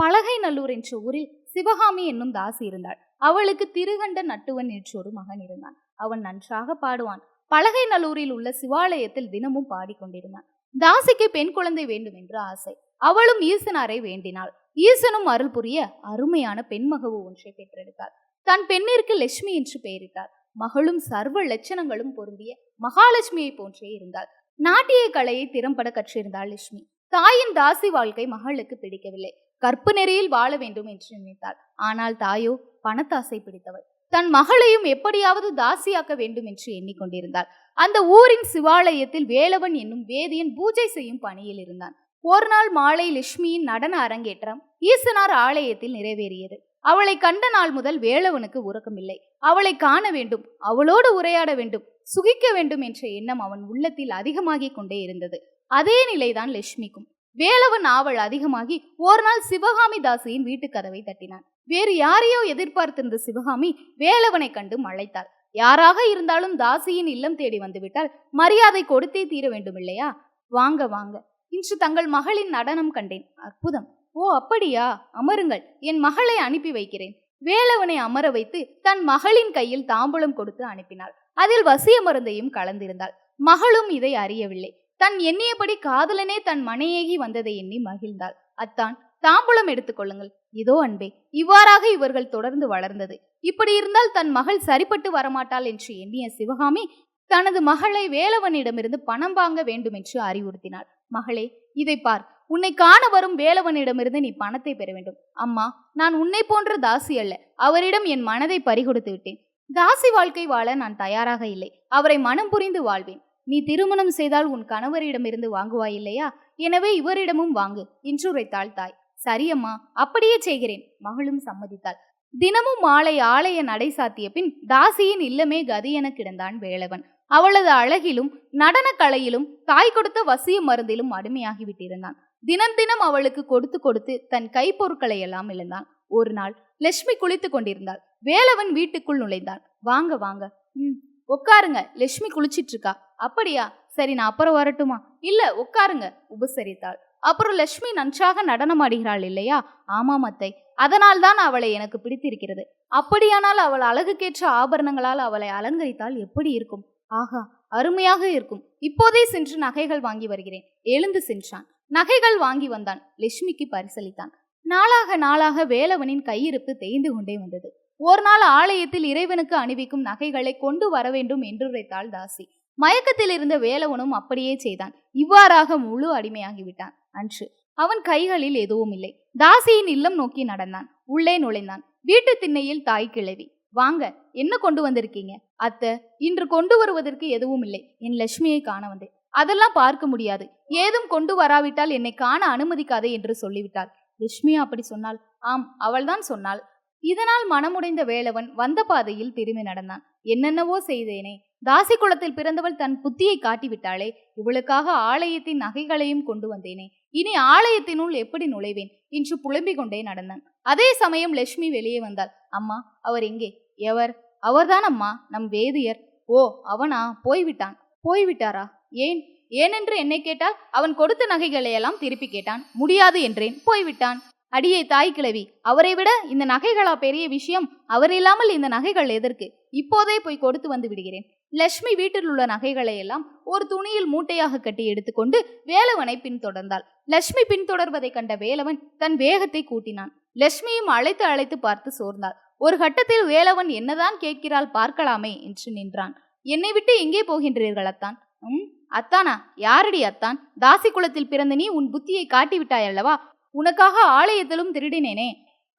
பலகை நல்லூர் என்ற ஊரில் சிவகாமி என்னும் தாசி இருந்தாள். அவளுக்கு திருகண்ட நட்டுவன் என்றொரு மகன் இருந்தான். அவன் நன்றாக பாடுவான். பலகை நல்லூரில் உள்ள சிவாலயத்தில் தினமும் பாடிக்கொண்டிருந்தான். தாசிக்கு பெண் குழந்தை வேண்டும் என்று ஆசை. அவளும் ஈசனாரை வேண்டினாள். ஈசனும் அருள் புரிய அருமையான பெண்மகவு ஒன்றை பெற்றெடுத்தாள். தன் பெண்ணிற்கு லட்சுமி என்று பெயரிட்டார் மகளும் சர்வ லட்சணங்களும் பொருந்திய மகாலட்சுமியை போன்றே இருந்தாள். நாட்டிய கலையை திறம்பட கற்றிருந்தாள் லட்சுமி. தாயின் தாசி வாழ்க்கை மகளுக்கு பிடிக்கவில்லை. கற்பு நெறியில் வாழ வேண்டும் என்று நினைத்தாள். ஆனால் தாயோ பணத்தாசை பிடித்தவள். தன் மகளையும் எப்படியாவது தாசியாக்க வேண்டும் என்று எண்ணிக்கொண்டிருந்தாள். அந்த ஊரின் சிவாலயத்தில் வேலவன் என்னும் வேதியன் பூஜை செய்யும் பணியில் இருந்தான். ஒரு நாள் மாலை லட்சுமியின் நடன அரங்கேற்றம் ஈசனார் ஆலயத்தில் நிறைவேறியது. அவளை கண்ட நாள் முதல் வேலவனுக்கு உறக்கமில்லை. அவளை காண வேண்டும் அவளோடு உரையாட வேண்டும் சுகிக்க வேண்டும் என்ற எண்ணம் அவன் உள்ளத்தில் அதிகமாகிக் கொண்டே இருந்தது. அதே நிலைதான் லட்சுமிக்கும். வேலவன் ஆவல் அதிகமாகி ஒரு நாள் சிவகாமி தாசியின் வீட்டு கதவை தட்டினான். வேறு யாரையோ எதிர்பார்த்திருந்த சிவகாமி வேலவனை கண்டு மழைத்தாள். யாராக இருந்தாலும் தாசியின் இல்லம் தேடி வந்துவிட்டால் மரியாதை கொடுத்தே தீர வேண்டும் இல்லையா வாங்க வாங்க. இன்று தங்கள் மகளின் நடனம் கண்டேன். அற்புதம். ஓ அப்படியா? அமருங்கள். என் மகளை அனுப்பி வைக்கிறேன். வேலவனை அமர வைத்து தன் மகளின் கையில் தாம்பூலம் கொடுத்து அனுப்பினாள். அதில் வசிய மருந்தையும் கலந்திருந்தாள். மகளும் இதை அறியவில்லை. தன் எண்ணியபடி காதலனே தன் மனையேகி வந்ததை எண்ணி மகிழ்ந்தாள். அத்தான் தாம்பூலம் எடுத்துக்கொள்ளுங்கள் இதோ அன்பே இவ்வாறாக இவர்கள் தொடர்ந்து வளர்ந்தது. இப்படி இருந்தால் தன் மகள் சரிப்பட்டு வரமாட்டாள் என்று எண்ணிய சிவகாமி தனது மகளை வேலவனிடமிருந்து பணம் வாங்க வேண்டும் என்று அறிவுறுத்தினாள். மகளே இதை பார். உன்னை காண வரும் வேலவனிடமிருந்து நீ பணத்தை பெற வேண்டும். அம்மா நான் உன்னை போன்ற தாசி அல்ல. அவரிடம் என் மனதை பறிகொடுத்து விட்டேன். தாசி வாழ்க்கை வாழ நான் தயாராக இல்லை. அவரை மனம் புரிந்து வாழ்வேன். நீ திருமணம் செய்தால் உன் கணவரிடமிருந்து வாங்குவாய் இல்லையா? எனவே இவரிடமும் வாங்கு என்றுரைத்தாள் தாய். சரியம்மா அப்படியே செய்கிறேன் மகளும் சம்மதித்தாள். தினமும் மாலை ஆலய நடை சாத்திய பின் தாசியின் இல்லமே கதி என கிடந்தான் வேலவன் அவளது அழகிலும் நடன கலையிலும் தாய் கொடுத்த வசிய மருந்திலும் அடிமையாகிவிட்டிருந்தான். தினம் தினம் அவளுக்கு கொடுத்து கொடுத்து தன் கைப்பொருட்களை எல்லாம் இழந்தான். ஒரு நாள் லட்சுமி குளித்துக் கொண்டிருந்தாள். வேலவன் வீட்டுக்குள் நுழைந்தான். வாங்க வாங்க. ம் உட்காருங்க லட்சுமி குளிச்சிட்டு இருக்கா அப்படியா? சரி நான் அப்புறம் வரட்டுமா? இல்ல உட்காருங்க உபசரித்தாள். அப்புறம் லட்சுமி நன்றாக நடனமாடுகிறாள் இல்லையா? ஆமாம் அத்தை. அதனால் தான் அவளை எனக்கு பிடித்திருக்கிறது. அப்படியானால் அவள் அழகுக்கேற்ற ஆபரணங்களால் அவளை அலங்கரித்தால் எப்படி இருக்கும்? ஆகா அருமையாக இருக்கும். இப்போதே சென்று நகைகள் வாங்கி வருகிறேன். எழுந்து சென்றான். நகைகள் வாங்கி வந்தான். லட்சுமிக்கு பரிசளித்தான். நாளாக நாளாக வேலவனின் கையிருப்பு தேய்ந்து கொண்டே வந்தது. ஒரு நாள் ஆலயத்தில் இறைவனுக்கு அணிவிக்கும் நகைகளை கொண்டு வர வேண்டும் என்றுரைத்தாள் தாசி. மயக்கத்தில் இருந்த வேலவனும் அப்படியே செய்தான். இவ்வாறாக முழு அடிமையாகிவிட்டான். அன்று அவன் கைகளில் எதுவும் இல்லை. தாசியின் இல்லம் நோக்கி நடந்தான். உள்ளே நுழைந்தான். வீட்டு திண்ணையில் தாய் கிழவி. வாங்க என்ன கொண்டு வந்திருக்கீங்க? அத்தை இன்று கொண்டு வருவதற்கு எதுவும் இல்லை. என் லட்சுமியை காண வந்தேன். அதெல்லாம் பார்க்க முடியாது. ஏதும் கொண்டு வராவிட்டால் என்னை காண அனுமதிக்காதே என்று சொல்லிவிட்டாள். லட்சுமியா அப்படி சொன்னாள் ஆம் அவள்தான் சொன்னாள். இதனால் மனமுடைந்த வேலவன் வந்த பாதையில் திரும்பி நடந்தான். என்னென்னவோ செய்தேனே தாசி குளத்தில் பிறந்தவள் தன் புத்தியை காட்டிவிட்டாளே இவளுக்காக ஆலயத்தின் நகைகளையும் கொண்டு வந்தேனே. இனி ஆலயத்தினுள் எப்படி நுழைவேன்? என்று புலம்பிக் கொண்டே நடந்தான். அதே சமயம் லட்சுமி வெளியே வந்தாள். அம்மா அவர் எங்கே? எவர்? அவர்தான் அம்மா நம் வேதியர். ஓ அவனா? போய்விட்டான். போய்விட்டாரா? ஏன்? ஏனென்று என்னை கேட்டால் அவன் கொடுத்த நகைகளையெல்லாம் திருப்பி கேட்டான். முடியாது என்றேன். போய்விட்டான். அடியே தாய் கிழவி அவரை விட இந்த நகைகளா பெரிய விஷயம்? அவர் இல்லாமல் இந்த நகைகள் எதற்கு? இப்போதே போய் கொடுத்து வந்து விடுகிறேன். லட்சுமி வீட்டில் உள்ள நகைகளை எல்லாம் ஒரு துணியில் மூட்டையாக கட்டி எடுத்துக்கொண்டு வேலவனை பின்தொடர்ந்தாள். லட்சுமி பின்தொடர்வதை கண்ட வேலவன் தன் வேகத்தை கூட்டினான். லட்சுமியும் அழைத்து அழைத்து பார்த்து சோர்ந்தாள். ஒரு கட்டத்தில் வேலவன் என்னதான் கேட்கிறாள் பார்க்கலாமே என்று நின்றான். என்னை விட்டு எங்கே போகின்றீர்கள் அத்தான்? உம் அத்தானா? யாரடி அத்தான்? தாசி குலத்தில் பிறந்த நீ உன் புத்தியை காட்டிவிட்டாய் அல்லவா உனக்காக ஆலயத்திலும் திருடினேனே.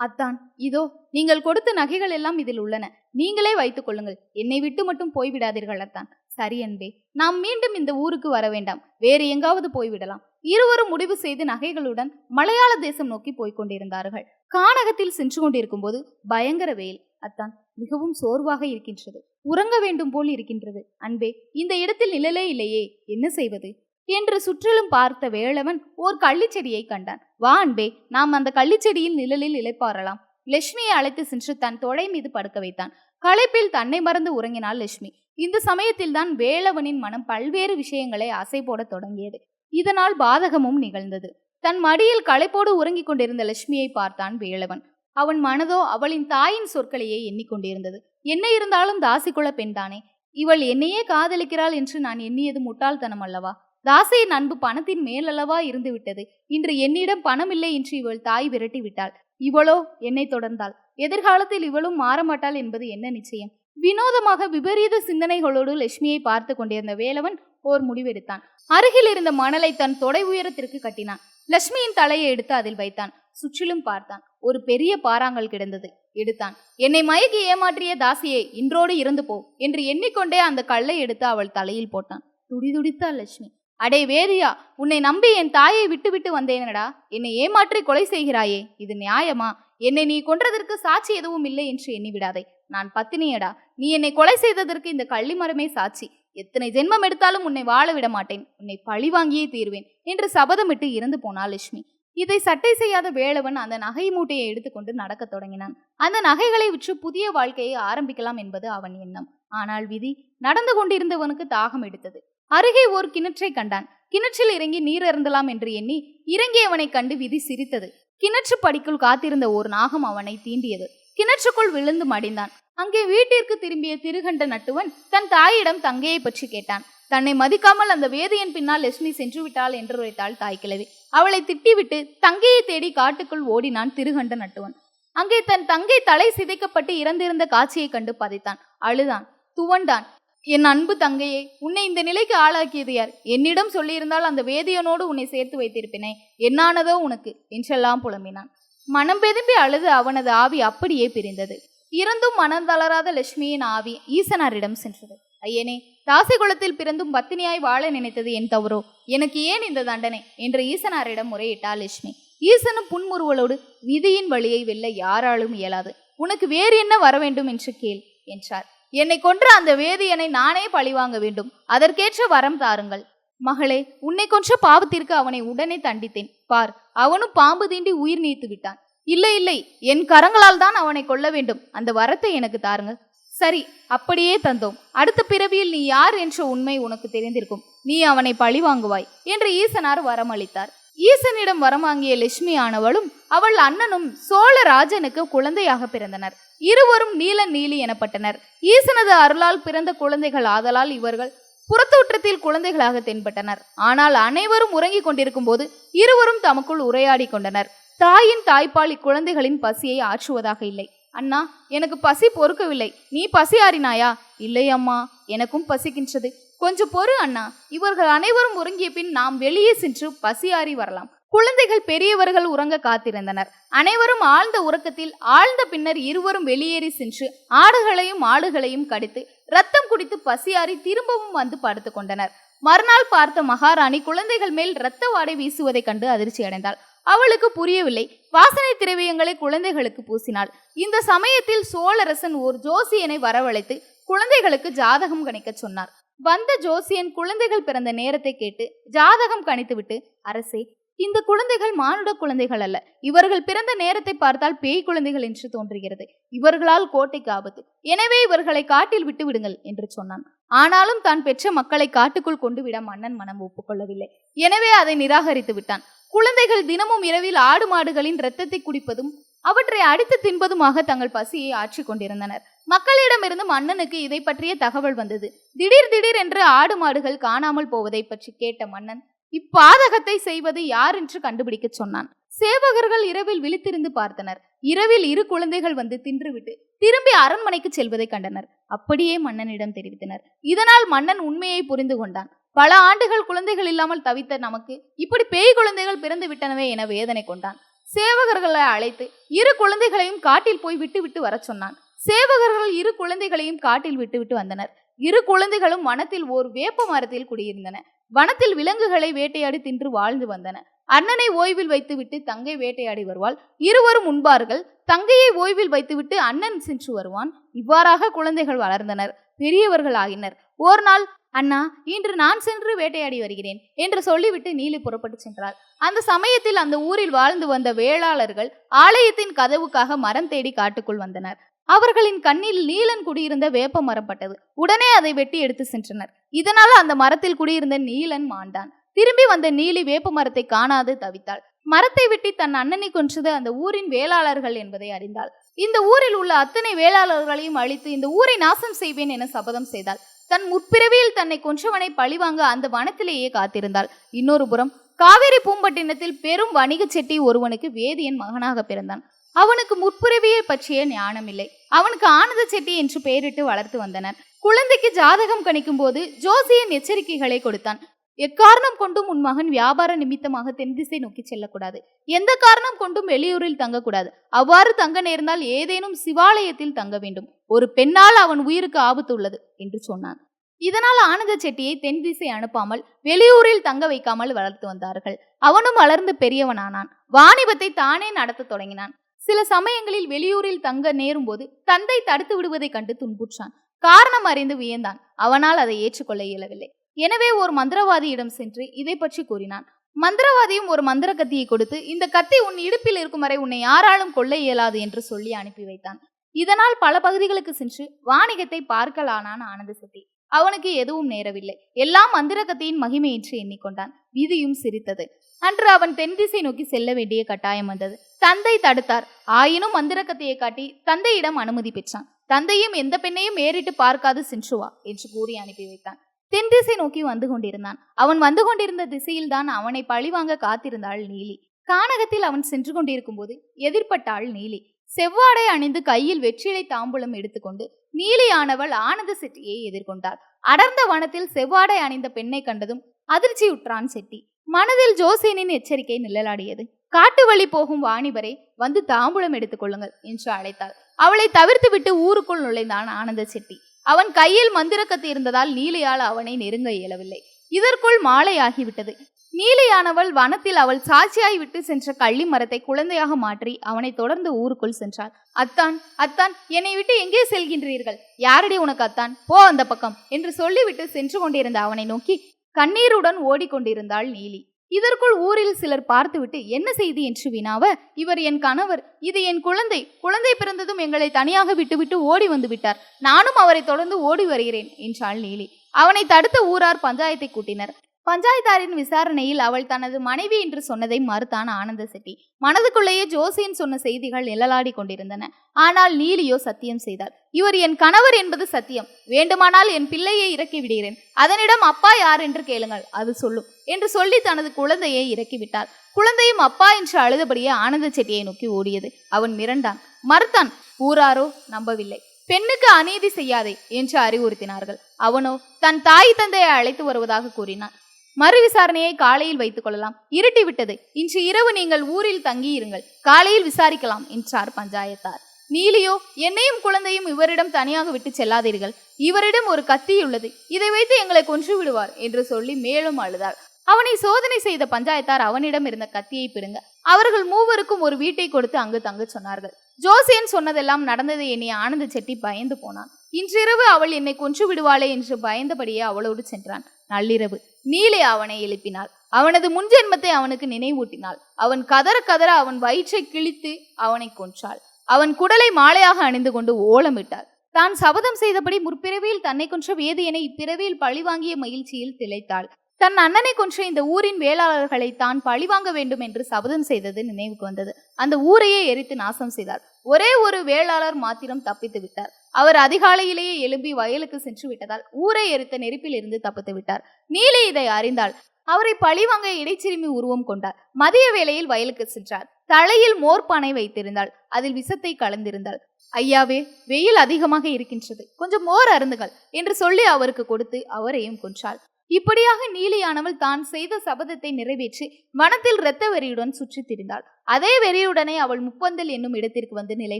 அத்தான் இதோ நீங்கள் கொடுத்த நகைகள் எல்லாம் இதில் உள்ளன. நீங்களே வைத்துக் கொள்ளுங்கள். என்னை விட்டு மட்டும் போய்விடாதீர்கள் அத்தான். சரி அன்பே நாம் மீண்டும் இந்த ஊருக்கு வர வேண்டாம். வேறு எங்காவது போய்விடலாம் இருவரும் முடிவு செய்து நகைகளுடன் மலையாள தேசம் நோக்கி போய்க் கொண்டிருந்தார்கள். கானகத்தில் சென்று கொண்டிருக்கும் போது பயங்கர வெயில். அத்தான் மிகவும் சோர்வாக இருக்கின்றது. உறங்க வேண்டும் போல் இருக்கின்றது. அன்பே இந்த இடத்தில் நிழலே இல்லையே. என்ன செய்வது? என்று சுற்றிலும் பார்த்த வேளவன் ஓர் கள்ளிச்செடியை கண்டான். வா அன்பே நாம் அந்த கள்ளிச்செடியில் நிழலில் இளைப்பாறலாம். லட்சுமியை அழைத்து சென்று தன் தொடை மீது படுக்க வைத்தான். களைப்பில் தன்னை மறந்து உறங்கினாள் லட்சுமி. இந்த சமயத்தில்தான் வேளவனின் மனம் பல்வேறு விஷயங்களை அசை போடத் தொடங்கியது. இதனால் பாதகமும் நிகழ்ந்தது. தன் மடியில் களைப்போடு உறங்கிக் கொண்டிருந்த லட்சுமியை பார்த்தான் வேளவன். அவன் மனதோ அவளின் தாயின் சொற்களையே எண்ணிக்கொண்டிருந்தது. என்ன இருந்தாலும் தாசிக்குள்ள பெண்தானே இவள் என்னையே காதலிக்கிறாள் என்று நான் எண்ணியது முட்டாள்தனம் அல்லவா தாசையின் அன்பு பணத்தின் மேலளவா இருந்து விட்டது இன்று என்னிடம் பணம் இல்லை என்று இவள் தாய் விரட்டி விட்டாள் இவளோ? என்னை தொடர்ந்தாள். எதிர்காலத்தில் இவளும் மாறமாட்டாள் என்பது என்ன நிச்சயம்? வினோதமாக விபரீத சிந்தனைகளோடு லட்சுமியை பார்த்து கொண்டிருந்த வேலவன் ஓர் முடிவெடுத்தான். அருகில் இருந்த மணலை தன் தொடை உயரத்திற்கு கட்டினான். லட்சுமியின் தலையை எடுத்து அதில் வைத்தான். சுற்றிலும் பார்த்தான். ஒரு பெரிய பாறாங்கல் கிடந்தது. எடுத்தான். என்னை மயக்கி ஏமாற்றிய தாசியே இன்றோடு இறந்து போ என்று எண்ணிக்கொண்டே அந்த கல்லை எடுத்து அவள் தலையில் போட்டான். துடிதுடித்தாள் லட்சுமி. அடே வேதியா உன்னை நம்பி என் தாயை விட்டுவிட்டு வந்தேனடா. என்னை ஏமாற்றி கொலை செய்கிறாயே இது நியாயமா? என்னை நீ கொன்றதற்கு சாட்சி எதுவும் இல்லை என்று எண்ணிவிடாதே. நான் பத்தினியடா நீ என்னை கொலை செய்ததற்கு இந்த கள்ளி மரமே சாட்சி. எத்தனை ஜென்மம் எடுத்தாலும் உன்னை வாழ விட மாட்டேன். உன்னை பழி வாங்கியே தீர்வேன் என்று சபதமிட்டு இறந்து போனாள் லட்சுமி. இதை சட்டை செய்யாத வேளவன் அந்த நகை மூட்டையை எடுத்துக்கொண்டு நடக்கத் தொடங்கினான். அந்த நகைகளை விற்று புதிய வாழ்க்கையை ஆரம்பிக்கலாம் என்பது அவன் எண்ணம். ஆனால் விதி நடந்து கொண்டிருந்தவனுக்கு தாகம் எடுத்தது. அருகே ஓர் கிணற்றை கண்டான். கிணற்றில் இறங்கி நீர் அருந்தலாம் என்று எண்ணி இறங்கியவனை கண்டு விதி சிரித்தது. கிணற்று படிக்குள் காத்திருந்த ஓர் நாகம் அவனை தீண்டியது. கிணற்றுக்குள் விழுந்து மடிந்தான். அங்கே வீட்டிற்கு திரும்பிய திருகண்ட நட்டுவன் தன் தாயிடம் தங்கையை பற்றி கேட்டான். தன்னை மதிக்காமல் அந்த வேதியின் பின்னால் லட்சுமி சென்று விட்டாள் என்று உரைத்தாள் தாய் கிழவி. அவளை திட்டிவிட்டு தங்கையை தேடி காட்டுக்குள் ஓடினான் திருகண்ட நட்டுவன். அங்கே தன் தங்கை தலை சிதைக்கப்பட்டு இறந்திருந்த காட்சியை கண்டு பதைத்தான். அழுதான். துவண்டான். என் அன்பு தங்கையே உன்னை இந்த நிலைக்கு ஆளாக்கியது யார்? என்னிடம் சொல்லியிருந்தால் அந்த வேதியனோடு உன்னை சேர்த்து வைத்திருப்பினே என்னானதோ உனக்கு என்றெல்லாம் புலம்பினான். மனம் பெரும்பி அழுது அவனது ஆவி அப்படியே பிரிந்தது. இறந்தும் மனம் தளராத லட்சுமியின் ஆவி ஈசனாரிடம் சென்றது. ஐயனே தாசி குலத்தில் பிறந்தும் பத்தினியாய் வாழ நினைத்தது என் தவறோ? எனக்கு ஏன் இந்த தண்டனை? என்று ஈசனாரிடம் முறையிட்டாள் லட்சுமி. ஈசனும் புன்முறுவலோடு விதியின் வழியை வெல்ல யாராலும் இயலாது. உனக்கு வேறு என்ன வர வேண்டும் என்று கேள் என்றார். என்னை கொன்ற அந்த வேதியனை நானே பழிவாங்க வேண்டும். அதற்கேற்ற வரம் தாருங்கள். மகளே உன்னை கொன்ற பாவத்திற்கு அவனை உடனே தண்டித்தேன். பார் அவனும் பாம்பு தீண்டி உயிர் நீத்து விட்டான். இல்லை இல்லை என் கரங்களால் தான் அவனை கொல்ல வேண்டும். அந்த வரத்தை எனக்கு தாருங்கள். சரி அப்படியே தந்தோம். அடுத்த பிறவியில் நீ யார் என்ற உண்மை உனக்கு தெரிந்திருக்கும். நீ அவனை பழி வாங்குவாய் என்று ஈசனார் வரமளித்தார். ஈசனிடம் வரமாங்கிய லட்சுமி ஆனவளும் அவள் அண்ணனும் சோழராஜனுக்கு குழந்தையாக பிறந்தனர். இருவரும் நீல நீலி எனப்பட்டனர். ஈசனது அருளால் பிறந்த குழந்தைகள் ஆதலால் இவர்கள் புறத்தோற்றத்தில் குழந்தைகளாக தென்பட்டனர். ஆனால் அனைவரும் உறங்கிக் கொண்டிருக்கும் போது இருவரும் தமக்குள் உரையாடி கொண்டனர். தாயின் தாய்ப்பால் இக்குழந்தைகளின் பசியை ஆற்றுவதாக இல்லை. அண்ணா எனக்கு பசி பொறுக்கவில்லை. நீ பசி ஆறினாயா இல்லை அம்மா. எனக்கும் பசிக்கின்றது. கொஞ்சம் பொறு அண்ணா. இவர்கள் அனைவரும் உறங்கிய பின் நாம் வெளியே சென்று பசியாறி வரலாம். குழந்தைகள் பெரியவர்கள் உறங்க காத்திருந்தனர். அனைவரும் ஆழ்ந்த உறக்கத்தில் ஆழ்ந்த பின்னர் இருவரும் வெளியேறி சென்று ஆடுகளையும் ஆடுகளையும் கடித்து ரத்தம் குடித்து பசியாறி திரும்பவும் வந்து படுத்து கொண்டனர். மறுநாள் பார்த்த மகாராணி குழந்தைகள் மேல் இரத்த வாடை வீசுவதைக் கண்டு அதிர்ச்சி அடைந்தாள். அவளுக்கு புரியவில்லை. வாசனை திரவியங்களை குழந்தைகளுக்கு பூசினாள். இந்த சமயத்தில் சோழரசன் ஓர் ஜோசியனை வரவழைத்து குழந்தைகளுக்கு ஜாதகம் கணிக்கச் சொன்னார். வந்த ஜோசியன் குழந்தைகள் பிறந்த நேரத்தை கேட்டு ஜாதகம் கணித்துவிட்டு அரசே இந்த குழந்தைகள் மானுட குழந்தைகள் அல்ல. இவர்கள் பிறந்த நேரத்தை பார்த்தால் பேய் குழந்தைகள் என்று தோன்றுகிறது. இவர்களால் கோட்டைக்கு ஆபத்து. எனவே இவர்களை காட்டில் விட்டு விடுங்கள் என்று சொன்னான். ஆனாலும் தான் பெற்ற மக்களை காட்டுக்குள் கொண்டு விட மன்னன் மனம் ஒப்புக்கொள்ளவில்லை. எனவே அதை நிராகரித்து விட்டான். குழந்தைகள் தினமும் இரவில் ஆடு மாடுகளின் இரத்தத்தை குடிப்பதும் அவற்றை அடித்து தின்பதுமாக தங்கள் பசியை ஆற்றிக் கொண்டிருந்தனர். மக்களிடமிருந்து மன்னனுக்கு இதை பற்றிய தகவல் வந்தது. திடீர் திடீர் என்று ஆடு மாடுகள் காணாமல் போவதை பற்றி கேட்ட மன்னன் இப்பாதகத்தை செய்வது யார் என்று கண்டுபிடிக்க சொன்னான். சேவகர்கள் இரவில் விழித்திருந்து பார்த்தனர். இரவில் இரு குழந்தைகள் வந்து தின்றுவிட்டு திரும்பி அரண்மனைக்கு செல்வதை கண்டனர். அப்படியே மன்னனிடம் தெரிவித்தனர். இதனால் மன்னன் உண்மையை புரிந்து கொண்டான். பல ஆண்டுகள் குழந்தைகள் இல்லாமல் தவித்த நமக்கு இப்படி பேய் குழந்தைகள் பிறந்து விட்டனவே என வேதனை கொண்டான். சேவகர்களை அழைத்து இரு குழந்தைகளையும் காட்டில் போய் விட்டு விட்டு வரச் சொன்னான். சேவகர்கள் இரு குழந்தைகளையும் காட்டில் விட்டுவிட்டு வந்தனர். இரு குழந்தைகளும் வனத்தில் ஓர் வேப்ப மரத்தில் குடியிருந்தன. வனத்தில் விலங்குகளை வேட்டையாடி தின்று வாழ்ந்து வந்தன. அண்ணனை ஓய்வில் வைத்துவிட்டு தங்கை வேட்டையாடி வருவாள். இருவரும் உண்பார்கள். தங்கையை ஓய்வில் வைத்துவிட்டு அண்ணன் சென்று வருவான். இவ்வாறாக குழந்தைகள் வளர்ந்தனர். பெரியவர்கள் ஆகினர். ஓர் நாள் அண்ணா இன்று நான் சென்று வேட்டையாடி வருகிறேன் என்று சொல்லிவிட்டு நீலி புறப்பட்டு சென்றாள். அந்த சமயத்தில் அந்த ஊரில் வாழ்ந்து வந்த வேளாளர்கள் ஆலயத்தின் கதவுக்காக மரம் தேடி காட்டுக்குள் வந்தனர். அவர்களின் கண்ணில் நீலன் குடியிருந்த வேப்ப மரம் பட்டது உடனே அதை வெட்டி எடுத்து சென்றனர். இதனால் அந்த மரத்தில் குடியிருந்த நீலன் மாண்டான். திரும்பி வந்த நீலி வேப்ப மரத்தை காணாது தவித்தாள். மரத்தை வெட்டி தன் அண்ணனை கொன்றது அந்த ஊரின் வேளாளர்கள் என்பதை அறிந்தாள். இந்த ஊரில் உள்ள அத்தனை வேளாளர்களையும் அழித்து இந்த ஊரை நாசம் செய்வேன் என சபதம் செய்தாள். தன் முற்பிறவியில் தன்னை கொன்றவனை பழிவாங்க அந்த வனத்திலேயே காத்திருந்தாள். இன்னொரு புறம் காவேரி பூம்பட்டினத்தில் பெரும் வணிகச் செட்டி ஒருவனுக்கு வேதியன் மகனாக பிறந்தான். அவனுக்கு முற்பிறவியை பற்றிய ஞானமில்லை. அவனுக்கு ஆனந்த செட்டி என்று பெயரிட்டு வளர்த்து வந்தனர். குழந்தைக்கு ஜாதகம் கணிக்கும் போது ஜோசியன் எச்சரிக்கைகளை கொடுத்தான். எக்காரணம் கொண்டும் உன் மகன் வியாபார நிமித்தமாக தென் திசை நோக்கி செல்லக்கூடாது. எந்த காரணம் கொண்டும் வெளியூரில் தங்கக்கூடாது. அவ்வாறு தங்க நேர்ந்தால் ஏதேனும் சிவாலயத்தில் தங்க வேண்டும். ஒரு பெண்ணால் அவன் உயிருக்கு ஆபத்து உள்ளது என்று சொன்னான். இதனால் ஆனந்த செட்டியை தென் திசை அனுப்பாமல் வெளியூரில் தங்க வைக்காமல் வளர்த்து வந்தார்கள். அவனும் வளர்ந்து பெரியவனானான். வாணிபத்தை தானே நடத்த தொடங்கினான். சில சமயங்களில் வெளியூரில் தங்க நேரும் போது தந்தை தடுத்து விடுவதைக் கண்டு துன்புற்றான். காரணம் அறிந்து வியந்தான். அவனால் அதை ஏற்றுக்கொள்ள இயலவில்லை. எனவே ஒரு மந்திரவாதியிடம் சென்று இதை பற்றி கூறினான். மந்திரவாதியும் ஒரு மந்திர கத்தியை கொடுத்து இந்த கத்தி உன் இடுப்பில் இருக்கும் வரை உன்னை யாராலும் கொள்ள இயலாது என்று சொல்லி அனுப்பி வைத்தான். இதனால் பல பகுதிகளுக்கு சென்று வாணிகத்தை பார்க்கலானான் ஆனந்த செட்டி அவனுக்கு எதுவும் நேரவில்லை. எல்லாம் மந்திர கத்தியின் மகிமை என்று எண்ணிக்கொண்டான். விதியும் சிரித்தது. அன்று அவன் தென் திசை நோக்கி செல்ல வேண்டிய கட்டாயம் வந்தது. தந்தை தடுத்தார். ஆயினும் மந்திரக்கத்தையை காட்டி தந்தையிடம் அனுமதி பெற்றான். தந்தையும் எந்த பெண்ணையும் ஏறிட்டு பார்க்காது சென்று வா என்று கூறி அனுப்பி வைத்தான். தென் திசை நோக்கி வந்து கொண்டிருந்தான். அவன் வந்து கொண்டிருந்த திசையில்தான் அவனை பழிவாங்க காத்திருந்தாள் நீலி. கானகத்தில் அவன் சென்று கொண்டிருக்கும் போது எதிர்பட்டாள் நீலி. செவ்வாடை அணிந்து கையில் வெற்றிலை தாம்பூலம் எடுத்துக்கொண்டு நீலியானவள் ஆனந்த செட்டியை எதிர்கொண்டாள் அடர்ந்த வனத்தில் செவ்வாடை அணிந்த பெண்ணை கண்டதும் அதிர்ச்சியுற்றான் செட்டி. மனதில் ஜோசேனின் எச்சரிக்கை நிழலாடியது. காட்டு வழி போகும் வாணிபரை வந்து தாம்பூலம் எடுத்துக் கொள்ளுங்கள் என்று அழைத்தாள். அவளை தவிர்த்து விட்டு ஊருக்குள் நுழைந்தான் ஆனந்த செட்டி. அவன் கையில் மந்திரக்கத்து இருந்ததால் நீலியால் அவனை நெருங்க இயலவில்லை. இதற்குள் மாலையாகிவிட்டது நீலையானவள் நீலியானவள் வனத்தில் அவள் சாட்சியாய் விட்டு சென்ற கள்ளி மரத்தை குழந்தையாக மாற்றி அவனை தொடர்ந்து ஊருக்குள் சென்றாள். அத்தான் அத்தான் என்னை விட்டு எங்கே செல்கின்றீர்கள்? யாரடி உனக்கு அத்தான்? போ அந்த பக்கம் என்று சொல்லிவிட்டு சென்று கொண்டிருந்த அவனை நோக்கி கண்ணீருடன் ஓடிக்கொண்டிருந்தாள் நீலி. இதற்குள் ஊரில் சிலர் பார்த்துவிட்டு என்ன செய்தி? என்று வினாவ இவர் என் கணவர். இது என் குழந்தை. குழந்தை பிறந்ததும் எங்களை தனியாக விட்டுவிட்டு ஓடி வந்து விட்டார். நானும் அவரை தொடர்ந்து ஓடி வருகிறேன் என்றாள் நீலி. அவனை தடுத்த ஊரார் பஞ்சாயத்தை கூட்டினர். பஞ்சாயத்தாரின் விசாரணையில் அவள் தனது மனைவி என்று சொன்னதை மறுத்தான் ஆனந்த செட்டி. மனதுக்குள்ளேயே ஜோசியன் சொன்ன செய்திகள் நிழலாடி கொண்டிருந்தன. ஆனால் நீலியோ சத்தியம் செய்தாள். இவர் என் கணவர் என்பது சத்தியம். வேண்டுமானால் என் பிள்ளையை இறக்கி விடுகிறேன். அதனிடம் அப்பா யார் என்று கேளுங்கள். அது சொல்லும் என்று சொல்லி தனது குழந்தையை இறக்கிவிட்டாள் குழந்தையும் அப்பா என்று அழுதபடியே ஆனந்த செட்டியை நோக்கி ஓடியது. அவன் மிரண்டான். மறுத்தான். ஊராரோ? நம்பவில்லை. பெண்ணுக்கு அநீதி செய்யாதே என்று அறிவுறுத்தினார்கள். அவனோ? தன் தாய் தந்தையை அழைத்து வருவதாக கூறினான். மறு விசாரணையை காலையில் வைத்துக் கொள்ளலாம். இருட்டி விட்டது. இன்று இரவு நீங்கள் ஊரில் தங்கியிருங்கள். காலையில் விசாரிக்கலாம் என்றார் பஞ்சாயத்தார். நீலியோ என்னையும் குழந்தையும் இவரிடம் தனியாக விட்டு செல்லாதீர்கள். இவரிடம் ஒரு கத்தி உள்ளது. இதை வைத்து எங்களை கொன்று விடுவார் என்று சொல்லி மேலும் அழுதாள். அவனை சோதனை செய்த பஞ்சாயத்தார் அவனிடம் இருந்த கத்தியை பிடுங்க. அவர்கள் மூவருக்கும் ஒரு வீட்டை கொடுத்து அங்கு தங்க சொன்னார்கள். ஜோசியன் சொன்னதெல்லாம் நடந்ததை எண்ணி ஆனந்த செட்டி பயந்து போனான். இன்றிரவு அவள் என்னை கொன்று விடுவாளே என்று பயந்தபடியே அவளோடு சென்றான். நள்ளிரவு. நீலே அவனை எழுப்பினாள். அவனது முன்ஜென்மத்தை அவனுக்கு நினைவூட்டினாள். அவன் கதற கதற அவன் வயிற்றை கிழித்து அவனை கொன்றாள். அவன் குடலை மாலையாக அணிந்து கொண்டு ஓலமிட்டாள் தான் சபதம் செய்தபடி முற்பிறவியில் தன்னை கொன்ற வேதியனை இப்பிறவியில் பழிவாங்கிய மகிழ்ச்சியில் திளைத்தாள். தன் அண்ணனை கொன்ற இந்த ஊரின் வேளாளர்களை தான் பழிவாங்க வேண்டும் என்று சபதம் செய்தது நினைவுக்கு வந்தது. அந்த ஊரையே எரித்து நாசம் செய்தார் ஒரே ஒரு வேளாளர் மாத்திரம் தப்பித்து விட்டார். அவர் அதிகாலையிலேயே எழும்பி வயலுக்கு சென்று விட்டதால் ஊரை எரித்த நெருப்பில் இருந்து தப்பித்து விட்டார். நீலி இதை அறிந்தாள் அவரை பழிவாங்க இடைச்சிறுமி உருவம் கொண்டார். மதிய வேளையில் வயலுக்கு சென்றார். தலையில் மோர்பானை வைத்திருந்தாள். அதில் விஷத்தை கலந்திருந்தாள். ஐயாவே வெயில் அதிகமாக இருக்கின்றது. கொஞ்சம் மோர் அருந்துகள் என்று சொல்லி அவருக்கு கொடுத்து அவரையும் கொன்றாள். இப்படியாக நீலியானவள் தான் செய்த சபதத்தை நிறைவேற்றி வனத்தில் இரத்த வெறியுடன் சுற்றித் திரிந்தாள் அதே வெறியுடனே அவள் முப்பந்தல் என்னும் இடத்திற்கு வந்து நிலை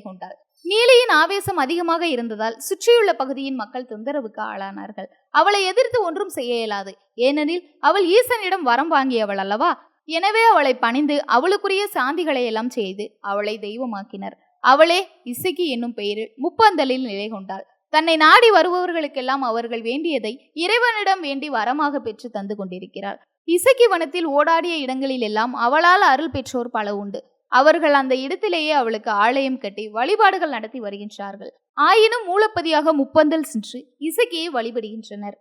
கொண்டாள். நீலியின் ஆவேசம் அதிகமாக இருந்ததால் சுற்றியுள்ள பகுதியின் மக்கள் தொந்தரவுக்கு ஆளானார்கள். அவளை எதிர்த்து ஒன்றும் செய்ய இயலாது. ஏனெனில் அவள் ஈசனிடம் வரம் வாங்கியவள் அல்லவா? எனவே அவளை பணிந்து அவளுக்குரிய சாந்திகளை எல்லாம் செய்து அவளை தெய்வமாக்கினர். அவளே இசக்கி என்னும் பெயரில் முப்பந்தலில் நிலை கொண்டாள். தன்னை நாடி வருபவர்களுக்கெல்லாம் அவர்கள் வேண்டியதை இறைவனிடம் வேண்டி வரமாக பெற்று தந்து கொண்டிருக்கிறாள். இசக்கி வனத்தில் ஓடாடிய இடங்களில் எல்லாம் அவளால் அருள் பெற்றோர் பல உண்டு. அவர்கள் அந்த இடத்திலேயே அவளுக்கு ஆலயம் கட்டி வழிபாடுகள் நடத்தி வருகின்றார்கள். ஆயினும் மூலப்பதியாக முப்பந்தல் சென்று இசக்கியை வழிபடுகின்றனர்.